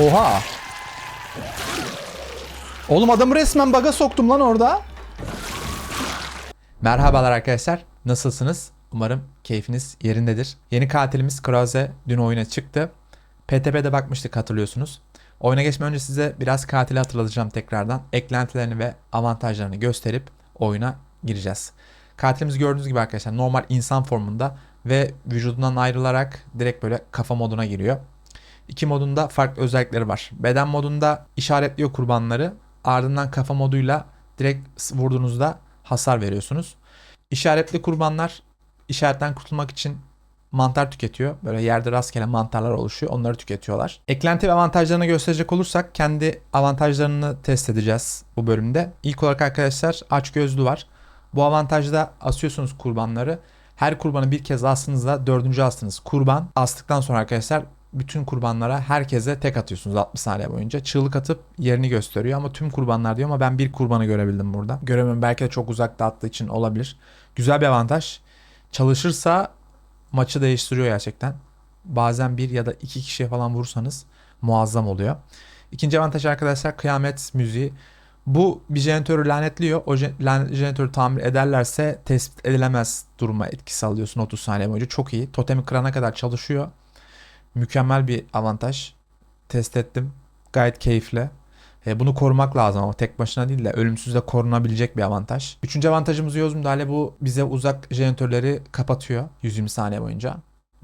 Oha. Oğlum adamı resmen baga soktum lan orada. Merhabalar arkadaşlar. Nasılsınız? Umarım keyfiniz yerindedir. Yeni katilimiz Kroze dün oyuna çıktı. PTP'de bakmıştık hatırlıyorsunuz. Oyuna geçmeden önce size biraz katili hatırlatacağım tekrardan. Eklentilerini ve avantajlarını gösterip oyuna gireceğiz. Katilimiz gördüğünüz gibi arkadaşlar normal insan formunda ve vücudundan ayrılarak direkt böyle kafa moduna giriyor. İki modunda farklı özellikleri var. Beden modunda işaretliyor kurbanları. Ardından kafa moduyla direkt vurduğunuzda hasar veriyorsunuz. İşaretli kurbanlar işaretten kurtulmak için mantar tüketiyor. Böyle yerde rastgele mantarlar oluşuyor. Onları tüketiyorlar. Eklenti ve avantajlarını gösterecek olursak kendi avantajlarını test edeceğiz bu bölümde. İlk olarak arkadaşlar aç gözlü var. Bu avantajda asıyorsunuz kurbanları. Her kurbanı bir kez astığınızda dördüncü astınız kurban. Astıktan sonra arkadaşlar bütün kurbanlara herkese tek atıyorsunuz 60 saniye boyunca. Çığlık atıp yerini gösteriyor ama tüm kurbanlar diyor ama ben bir kurbanı görebildim burada. Göremiyorum belki de çok uzakta attığı için olabilir. Güzel bir avantaj. Çalışırsa maçı değiştiriyor gerçekten. Bazen bir ya da iki kişiye falan vursanız muazzam oluyor. İkinci avantaj arkadaşlar kıyamet müziği. Bu bir jeneratörü lanetliyor. O jeneratörü tamir ederlerse tespit edilemez duruma etkisi alıyorsun 30 saniye boyunca. Çok iyi. Totemi kırana kadar çalışıyor. Mükemmel bir avantaj. Test ettim. Gayet keyifli. E, bunu korumak lazım ama tek başına değil de ölümsüz de korunabilecek bir avantaj. Üçüncü avantajımız yoz müdahale. Bu bize uzak jeneratörleri kapatıyor 120 saniye boyunca.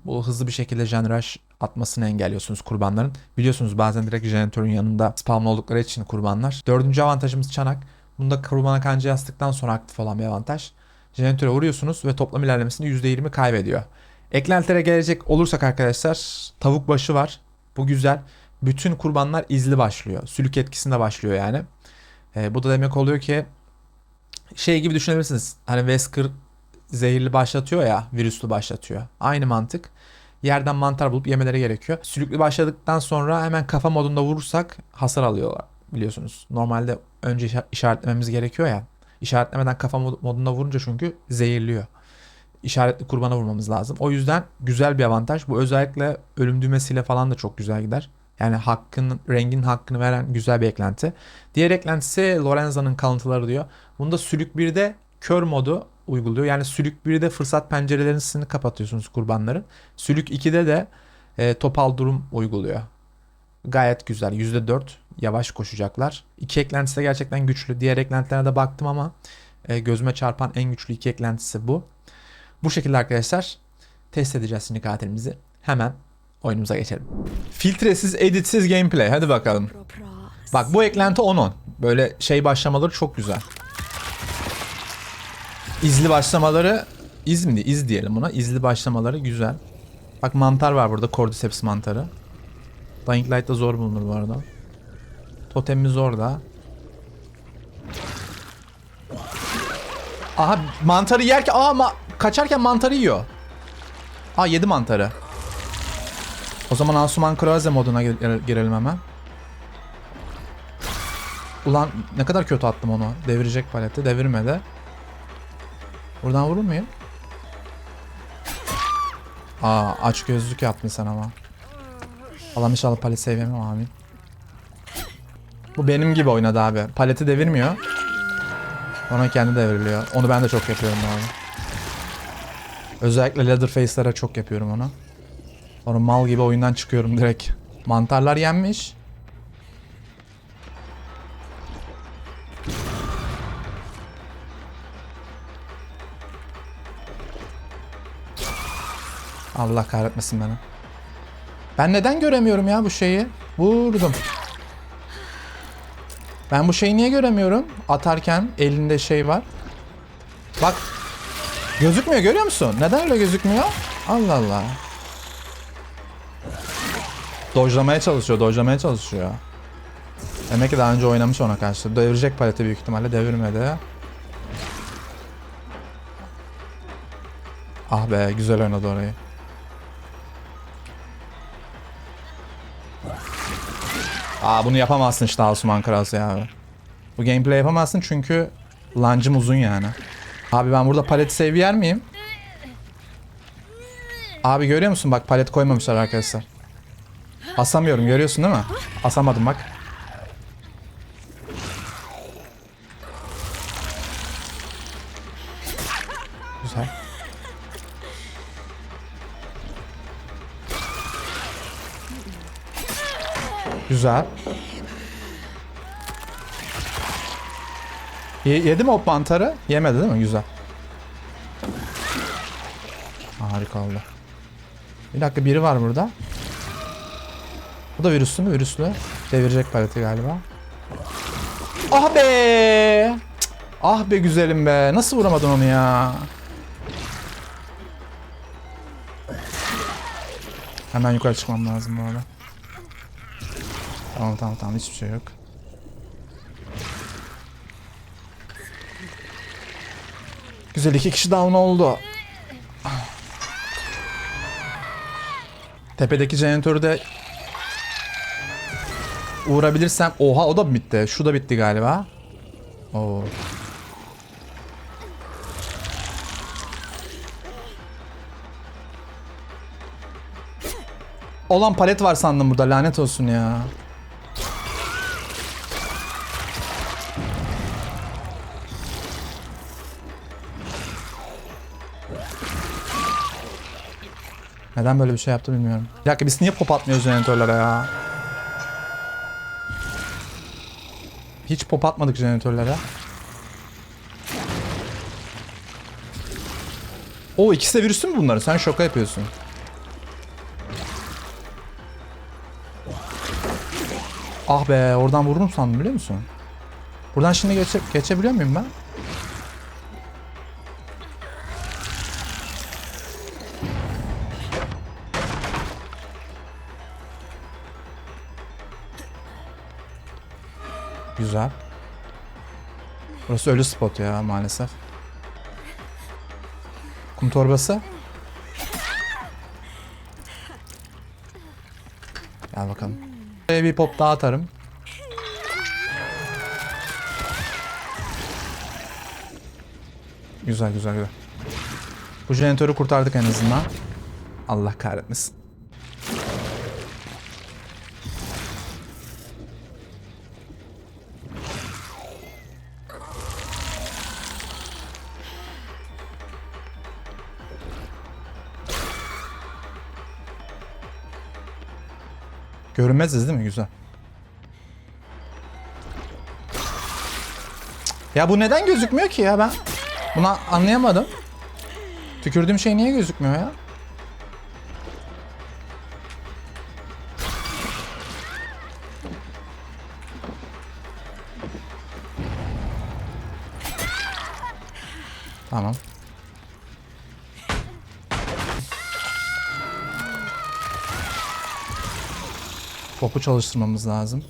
Bu hızlı bir şekilde jeneraş atmasını engelliyorsunuz kurbanların. Biliyorsunuz bazen direkt jeneratörün yanında spam oldukları için kurbanlar. Dördüncü avantajımız çanak. Bunda kurbana kanca yastıktan sonra aktif olan bir avantaj. Jeneratöre vuruyorsunuz ve toplam ilerlemesini %20 kaybediyor. Eklentilere gelecek olursak arkadaşlar tavuk başı var. Bu güzel. Bütün kurbanlar izli başlıyor. Sülük etkisinde başlıyor yani. E, bu da demek oluyor ki şey gibi düşünebilirsiniz. Hani Wesker zehirli başlatıyor ya, virüslü başlatıyor. Aynı mantık. Yerden mantar bulup yemeleri gerekiyor. Sülüklü başladıktan sonra hemen kafa modunda vurursak hasar alıyorlar biliyorsunuz. Normalde önce işa- işaretlememiz gerekiyor ya. İşaretlemeden kafa mod- modunda vurunca çünkü zehirliyor. İşaretli kurbana vurmamız lazım. O yüzden güzel bir avantaj. Bu özellikle ölüm düğmesiyle falan da çok güzel gider. Yani hakkın, rengin hakkını veren güzel bir eklenti. Diğer eklentisi Lorenza'nın kalıntıları diyor. Bunda sülük 1'de kör modu uyguluyor. Yani sülük 1'de fırsat pencerelerini kapatıyorsunuz kurbanların. Sülük 2'de de e, topal durum uyguluyor. Gayet güzel. %4 yavaş koşacaklar. İki eklentisi de gerçekten güçlü. Diğer eklentilere de baktım ama e, gözüme çarpan en güçlü iki eklentisi bu. Bu şekilde arkadaşlar test edeceğiz şimdi katilimizi. Hemen oyunumuza geçelim. Filtresiz, editsiz gameplay. Hadi bakalım. Bak bu eklenti 10-10. Böyle şey başlamaları çok güzel. İzli başlamaları iz mi? İz diyelim buna. İzli başlamaları güzel. Bak mantar var burada. Cordyceps mantarı. Dying Light da zor bulunur bu arada. Totemimiz orada. Aha mantarı yerken aa ma- kaçarken mantarı yiyor. Aa yedi mantarı. O zaman Asuman Kroaze moduna gir- girelim hemen. Ulan ne kadar kötü attım onu. Devirecek paleti. Devirmedi. Buradan vurur muyum? Aa aç gözlük yaptın sen ama. Allah inşallah palet sevmem amin. Bu benim gibi oynadı abi. Paleti devirmiyor. Ona kendi devriliyor. Onu ben de çok yapıyorum abi. Özellikle Leatherface'lere çok yapıyorum onu. Sonra mal gibi oyundan çıkıyorum direkt. Mantarlar yenmiş. Allah kahretmesin beni. Ben neden göremiyorum ya bu şeyi? Vurdum. Ben bu şeyi niye göremiyorum? Atarken elinde şey var. Bak. Gözükmüyor görüyor musun? Neden öyle gözükmüyor? Allah Allah. Dojlamaya çalışıyor, dojlamaya çalışıyor. Demek ki daha önce oynamış ona karşı. Devirecek paleti büyük ihtimalle devirmedi. Ah be güzel oynadı orayı. Aa bunu yapamazsın işte Asuman Krause ya abi. Bu gameplay yapamazsın çünkü lancım uzun yani. Abi ben burada palet save yer miyim? Abi görüyor musun bak palet koymamışlar arkadaşlar. Asamıyorum görüyorsun değil mi? Asamadım bak. Güzel. Ye- yedi mi o mantarı? Yemedi değil mi? Güzel. Harika oldu. Bir dakika biri var burada. Bu da virüslü mü? Virüslü. Devirecek paleti galiba. Ah be! Cık. Ah be güzelim be. Nasıl vuramadın onu ya? Hemen yukarı çıkmam lazım bu arada. Tamam tamam tamam hiçbir şey yok. Güzel iki kişi down oldu. Tepedeki jeneratörü de uğrabilirsem... Oha o da bitti? Şu da bitti galiba. Oo. Olan palet var sandım burada lanet olsun ya. Neden böyle bir şey yaptı bilmiyorum. Bir dakika biz niye pop atmıyoruz jeneratörlere ya? Hiç pop atmadık jeneratörlere. O ikisi de virüsü mü bunları? Sen şoka yapıyorsun. Ah be oradan vururum sandım biliyor musun? Buradan şimdi geçe geçebiliyor muyum ben? Güzel. Burası ölü spot ya maalesef. Kum torbası. Gel bakalım. Buraya bir pop daha atarım. Güzel güzel güzel. Bu jeneratörü kurtardık en azından. Allah kahretmesin. Görünmeziz değil mi? Güzel. Ya bu neden gözükmüyor ki ya ben? Bunu anlayamadım. Tükürdüğüm şey niye gözükmüyor ya? Tamam. Popu çalıştırmamız lazım.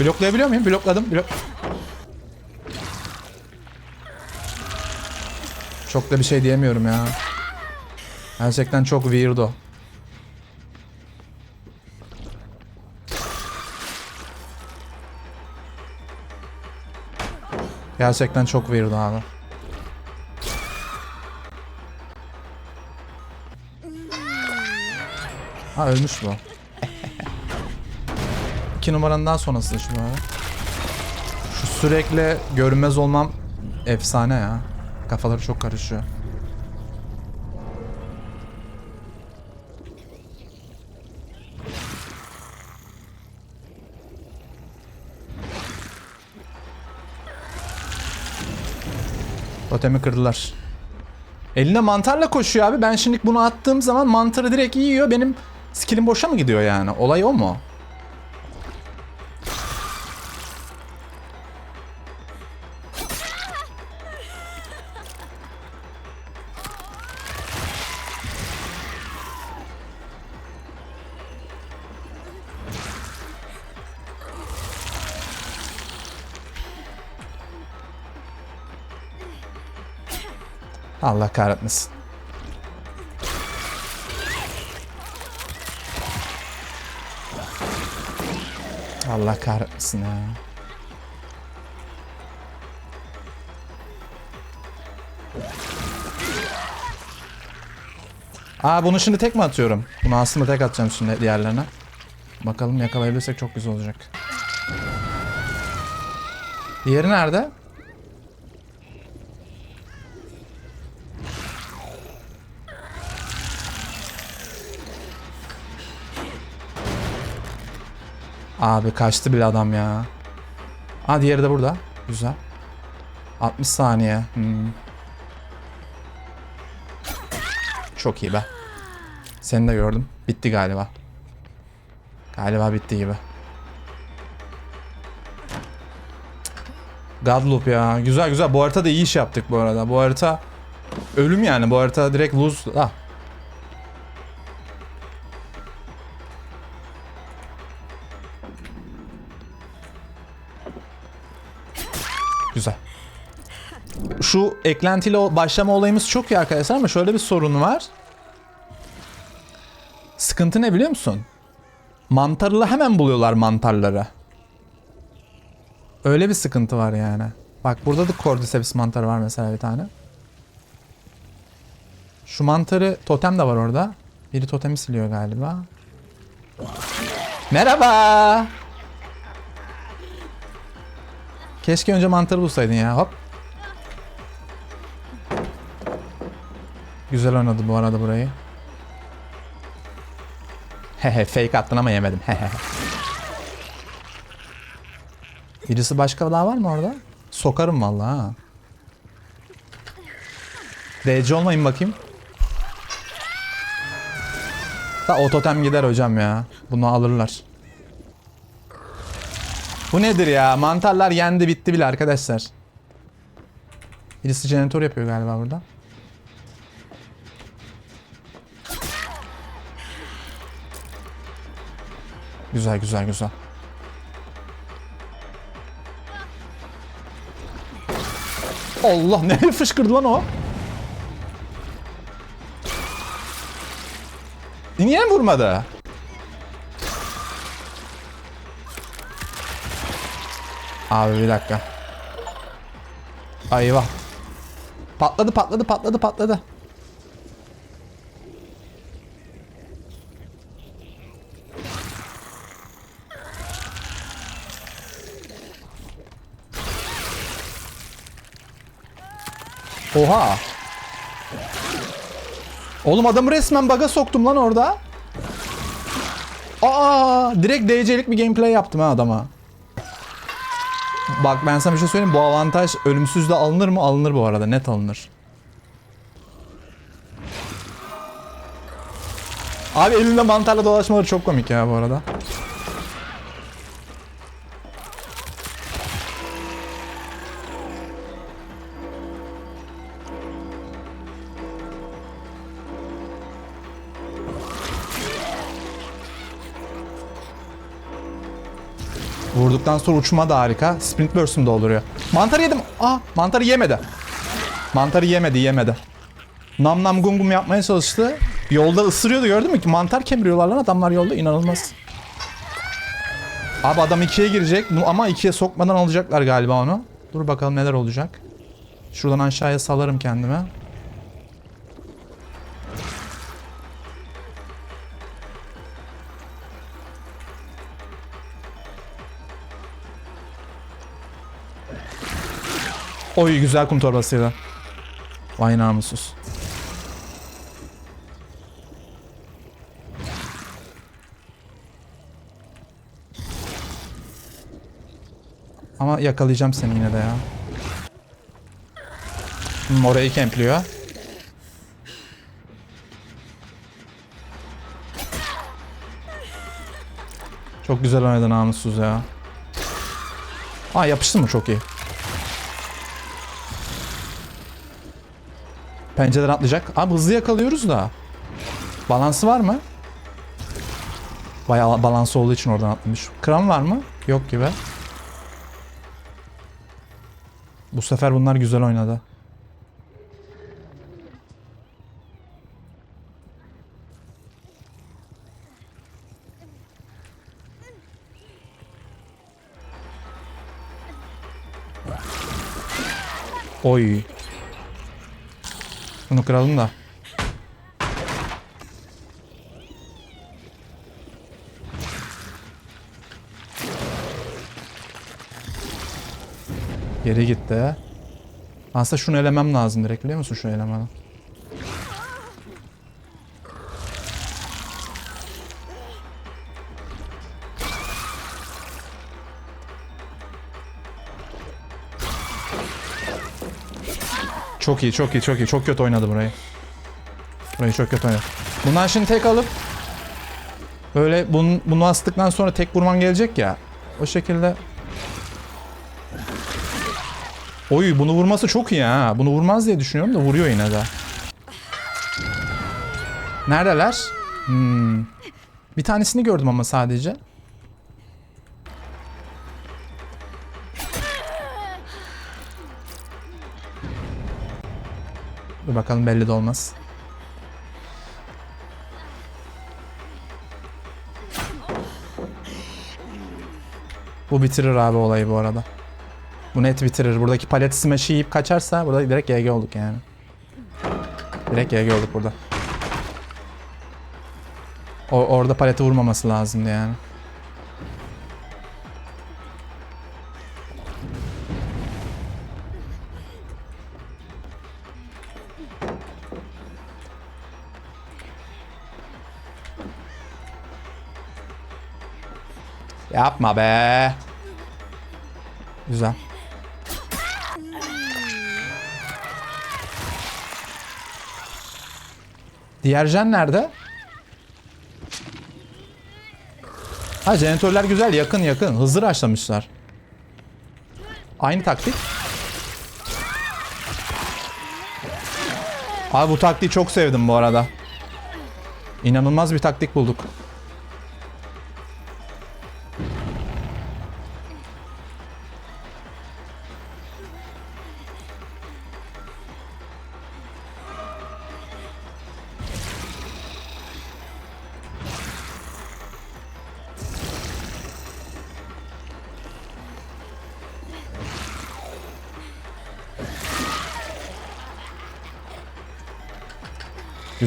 Bloklayabiliyor muyum? Blokladım. Blok. Çok da bir şey diyemiyorum ya. Gerçekten çok weirdo. Gerçekten çok weird abi. Ha ölmüş bu. İki numaranın daha sonrası şu abi. Şu sürekli görünmez olmam efsane ya. Kafaları çok karışıyor. Totemi kırdılar. Elinde mantarla koşuyor abi. Ben şimdi bunu attığım zaman mantarı direkt yiyor. Benim skillim boşa mı gidiyor yani? Olay o mu? Allah kahretmesin. Allah kahretmesin ya. Aa bunu şimdi tek mi atıyorum? Bunu aslında tek atacağım şimdi diğerlerine. Bakalım yakalayabilirsek çok güzel olacak. Diğeri nerede? Abi kaçtı bile adam ya. Aa diğeri de burada. Güzel. 60 saniye. Hmm. Çok iyi be. Seni de gördüm. Bitti galiba. Galiba bitti gibi. Godloop ya. Güzel güzel. Bu harita da iyi iş yaptık bu arada. Bu harita ölüm yani. Bu harita direkt lose. Ah. Güzel. Şu eklentiyle başlama olayımız çok iyi arkadaşlar ama şöyle bir sorun var. Sıkıntı ne biliyor musun? Mantarlı hemen buluyorlar mantarları. Öyle bir sıkıntı var yani. Bak burada da Cordyceps mantarı var mesela bir tane. Şu mantarı totem de var orada. Biri totemi siliyor galiba. Merhaba. Keşke önce mantarı bulsaydın ya. Hop. Güzel oynadı bu arada burayı. Hehe fake attın ama yemedim. Hehe. Birisi başka daha var mı orada? Sokarım vallahi ha. DC olmayın bakayım. Da o totem gider hocam ya. Bunu alırlar. Bu nedir ya? Mantarlar yendi bitti bile arkadaşlar. Birisi jeneratör yapıyor galiba burada. Güzel güzel güzel. Allah ne fışkırdı lan o? Niye vurmadı? Abi bir dakika. Ay eyvah. Patladı patladı patladı patladı. Oha. Oğlum adamı resmen baga soktum lan orada. Aa, direkt DC'lik bir gameplay yaptım ha adama. Bak ben sana bir şey söyleyeyim. Bu avantaj ölümsüzde alınır mı? Alınır bu arada. Net alınır. Abi elinde mantarla dolaşmaları çok komik ya bu arada. Vurduktan sonra uçma da harika. Sprint burst'um da oluyor. Mantarı yedim. Aa mantarı yemedi. Mantarı yemedi yemedi. Nam nam gum gum yapmaya çalıştı. Yolda ısırıyordu gördün mü? Mantar kemiriyorlar lan adamlar yolda inanılmaz. Abi adam ikiye girecek ama ikiye sokmadan alacaklar galiba onu. Dur bakalım neler olacak. Şuradan aşağıya salarım kendime. Oy güzel kum torbasıyla. Vay namussuz. Ama yakalayacağım seni yine de ya. Hmm, orayı kempliyor. Çok güzel oynadı namussuz ya. Aa yapıştı mı? Çok iyi. Pencereden atlayacak. Abi hızlı yakalıyoruz da. Balansı var mı? Bayağı balansı olduğu için oradan atlamış. Kram var mı? Yok gibi. Bu sefer bunlar güzel oynadı. Oy. Bunu kıralım da. Geri gitti. Aslında şunu elemem lazım direkt biliyor musun şu elemanı? Çok iyi, çok iyi, çok iyi. Çok kötü oynadı burayı. Burayı çok kötü oynadı. Bundan şimdi tek alıp böyle bunu, bunu astıktan sonra tek vurman gelecek ya. O şekilde Oy bunu vurması çok iyi ha. Bunu vurmaz diye düşünüyorum da vuruyor yine de. Neredeler? Hmm. Bir tanesini gördüm ama sadece. Bakalım belli de olmaz. Bu bitirir abi olayı bu arada. Bu net bitirir. Buradaki palet smash'ı yiyip kaçarsa burada direkt GG olduk yani. Direkt GG olduk burada. O, orada paleti vurmaması lazımdı yani. Yapma be. Güzel. Diğer jen nerede? Ha jeneratörler güzel yakın yakın. Hızlı açlamışlar. Aynı taktik. Abi bu taktiği çok sevdim bu arada. İnanılmaz bir taktik bulduk.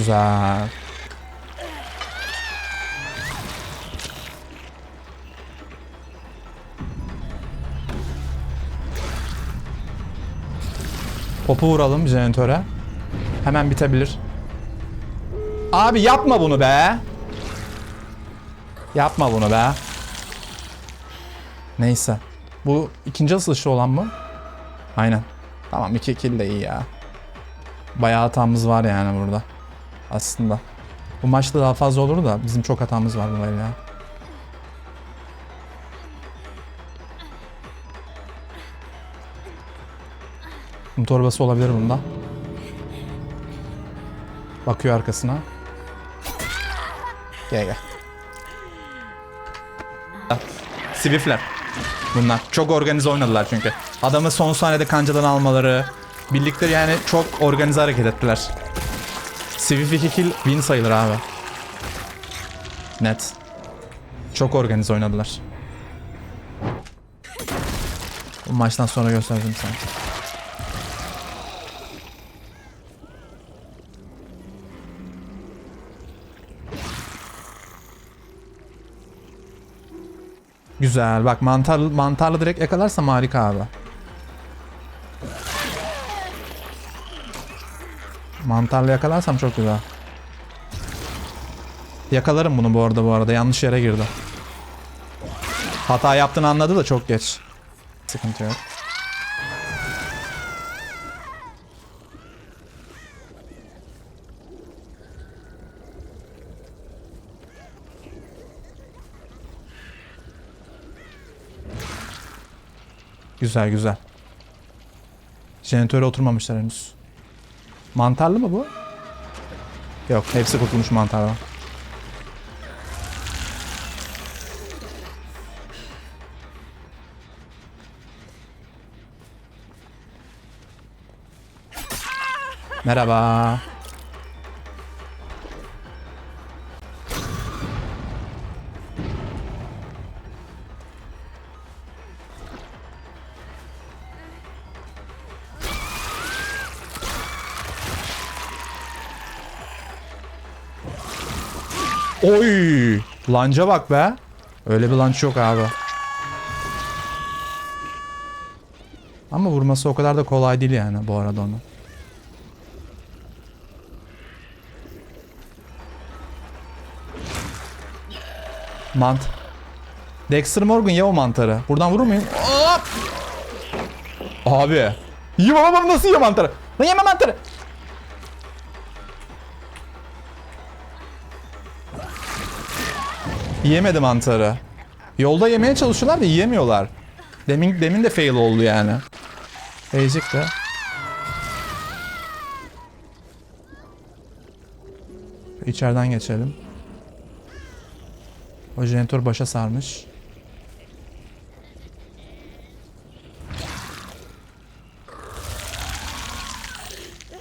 Güzel. Popu vuralım jeneratöre. Hemen bitebilir. Abi yapma bunu be. Yapma bunu be. Neyse. Bu ikinci asılışı olan mı? Aynen. Tamam iki kill de iyi ya. Bayağı hatamız var yani burada. Aslında. Bu maçta daha fazla olur da bizim çok hatamız var böyle ya. Kum torbası olabilir bunda. Bakıyor arkasına. Gel gel. Sivifler. Bunlar. Çok organize oynadılar çünkü. Adamı son saniyede kancadan almaları. Birlikte yani çok organize hareket ettiler. Swift 2 kill win sayılır abi. Net. Çok organize oynadılar. Bu maçtan sonra göstereceğim sana. Güzel. Bak mantar mantarlı direkt yakalarsam harika abi. Mantarla yakalarsam çok güzel. Yakalarım bunu bu arada bu arada. Yanlış yere girdi. Hata yaptığını anladı da çok geç. Sıkıntı yok. Güzel güzel. Jeneratöre oturmamışlar henüz. Mantarlı mı bu? Yok hepsi kurtulmuş mantardan. Merhaba. Oy! Lanca bak be. Öyle bir lanç yok abi. Ama vurması o kadar da kolay değil yani bu arada onu. Mant. Dexter Morgan ye o mantarı. Buradan vurur muyum? Hop! Abi. Babam nasıl yiyor mantarı? Lan yeme mantarı. Yiyemedi mantarı. Yolda yemeye çalışıyorlar da yiyemiyorlar. Demin, demin de fail oldu yani. Basic de. İçeriden geçelim. O jeneratör başa sarmış.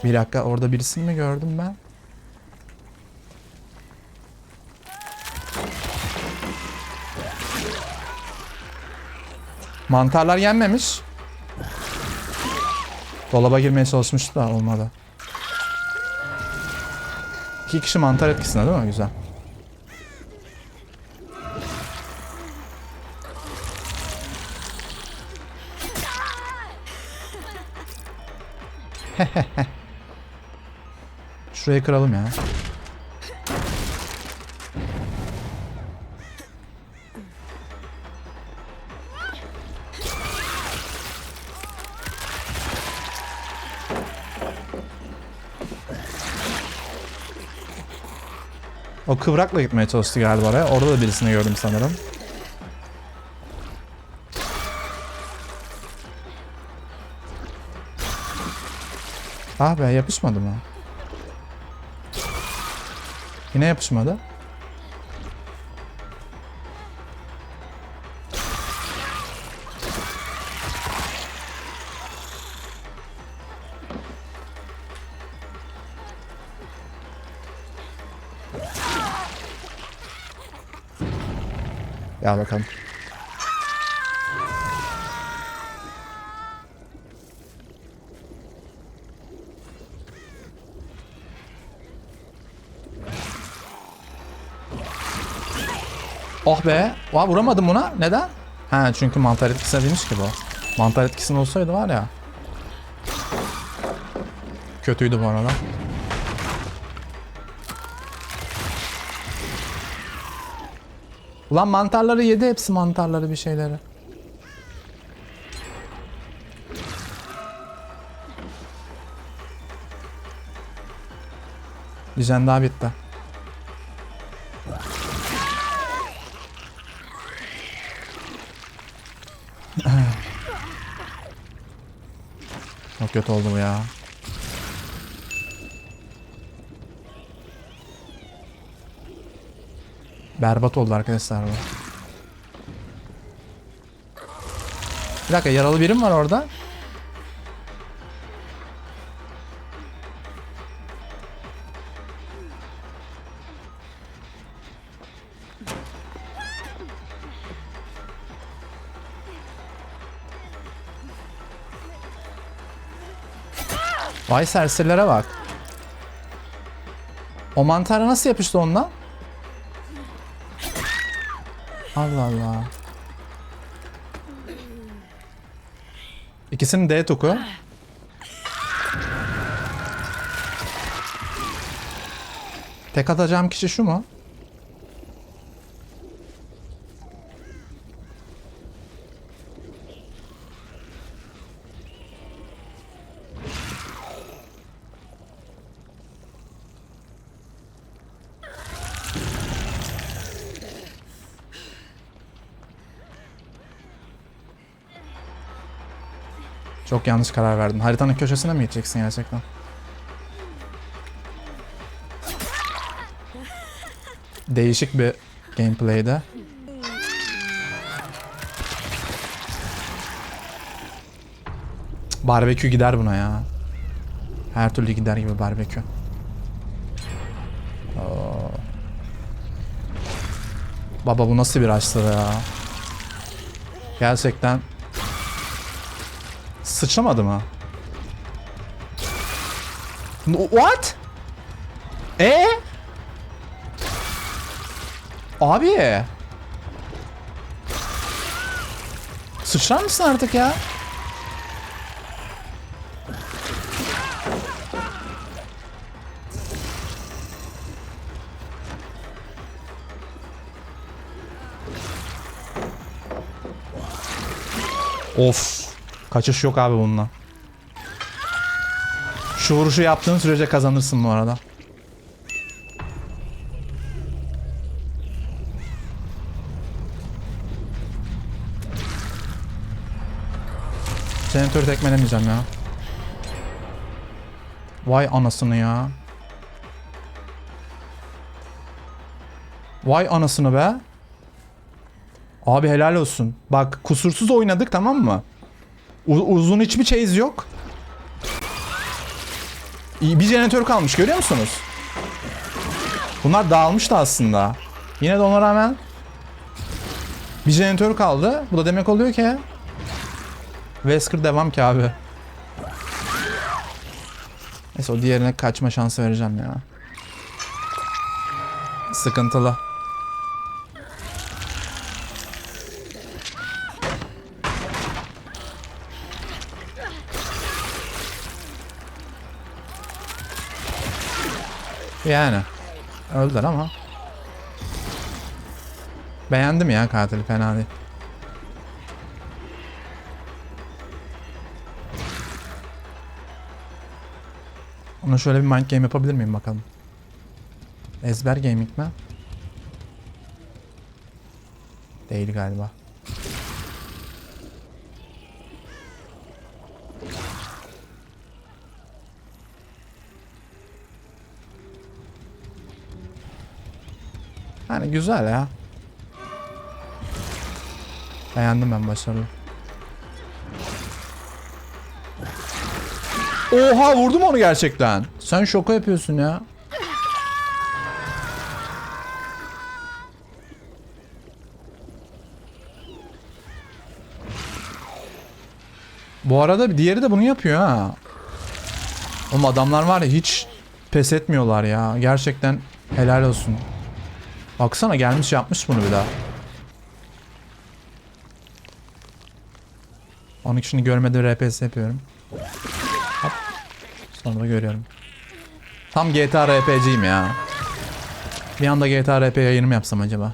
Bir dakika orada birisini mi gördüm ben? Mantarlar yenmemiş. Dolaba girmeye çalışmıştı da olmadı. İki kişi mantar etkisinde değil mi? Güzel. Şurayı kıralım ya. O kıvrakla gitmeye çalıştı galiba oraya. Orada da birisini gördüm sanırım. Ah be yapışmadı mı? Yine yapışmadı. Gel bakalım. Oh be. Vah vuramadım buna. Neden? Ha çünkü mantar etkisi değilmiş ki bu. Mantar etkisinin olsaydı var ya. Kötüydü bu arada. Ulan mantarları yedi hepsi mantarları bir şeyleri. Can daha bitti. Çok kötü oldu bu ya. Berbat oldu arkadaşlar bu. Bir dakika yaralı birim var orada. Vay serserilere bak. O mantara nasıl yapıştı ondan? Allah Allah. İkisinin D toku. Tek atacağım kişi şu mu? Çok yanlış karar verdim. Haritanın köşesine mi gideceksin gerçekten? Değişik bir gameplay'de. Barbekü gider buna ya. Her türlü gider gibi barbekü. Baba bu nasıl bir açtı ya? Gerçekten sıçramadı mı? No, what? E? Ee? Abi. Sıçrar mısın artık ya? Of. Kaçış yok abi bununla. Şu vuruşu yaptığın sürece kazanırsın bu arada. Senatörü tekmelemeyeceğim ya. Vay anasını ya. Vay anasını be. Abi helal olsun. Bak kusursuz oynadık tamam mı? Uzun hiçbir chase yok. Bir jeneratör kalmış görüyor musunuz? Bunlar dağılmıştı aslında. Yine de ona rağmen bir jeneratör kaldı. Bu da demek oluyor ki Wesker devam ki abi. Neyse o diğerine kaçma şansı vereceğim ya. Sıkıntılı. Yani. Öldüler ama. Beğendim ya katili fena değil. Ona şöyle bir mind game yapabilir miyim bakalım. Ezber gaming mi? Değil galiba. Yani güzel ya. Beğendim ben başarılı. Oha vurdum onu gerçekten. Sen şoka yapıyorsun ya. Bu arada bir diğeri de bunu yapıyor ha. Oğlum adamlar var ya hiç pes etmiyorlar ya. Gerçekten helal olsun. Baksana gelmiş yapmış bunu bir daha. Onun şimdi görmediği RPS yapıyorum. Hop. Sonra görüyorum. Tam GTA RP'ciyim ya. Bir anda GTA RP yayını mı yapsam acaba?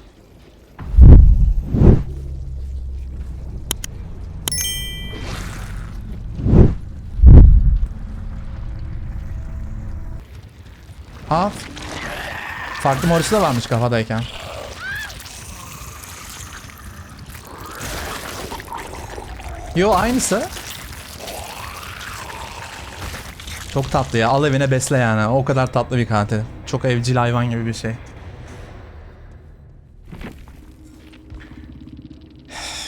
Ha? Farklı morisi de varmış kafadayken. Yo aynısı. Çok tatlı ya. Al evine besle yani. O kadar tatlı bir katil. Çok evcil hayvan gibi bir şey.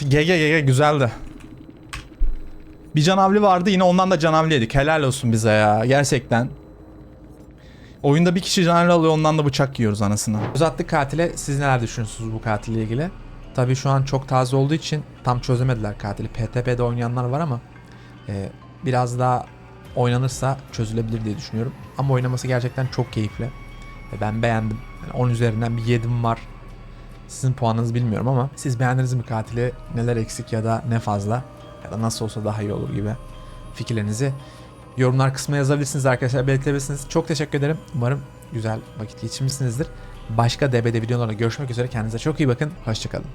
GG GG güzeldi. Bir canavli vardı yine ondan da canavli yedik. Helal olsun bize ya. Gerçekten. Oyunda bir kişi canavli alıyor ondan da bıçak yiyoruz anasını. Uzattık katile. Siz neler düşünüyorsunuz bu katille ilgili? Tabii şu an çok taze olduğu için tam çözemediler katili. PTP'de oynayanlar var ama e, biraz daha oynanırsa çözülebilir diye düşünüyorum. Ama oynaması gerçekten çok keyifli. Ve ben beğendim. Yani 10 üzerinden bir 7'm var. Sizin puanınızı bilmiyorum ama siz beğendiniz mi katili? Neler eksik ya da ne fazla? Ya da nasıl olsa daha iyi olur gibi fikirlerinizi yorumlar kısmına yazabilirsiniz arkadaşlar. Belirtebilirsiniz. Çok teşekkür ederim. Umarım güzel vakit geçirmişsinizdir. Başka DBD videolarla görüşmek üzere. Kendinize çok iyi bakın. Hoşçakalın.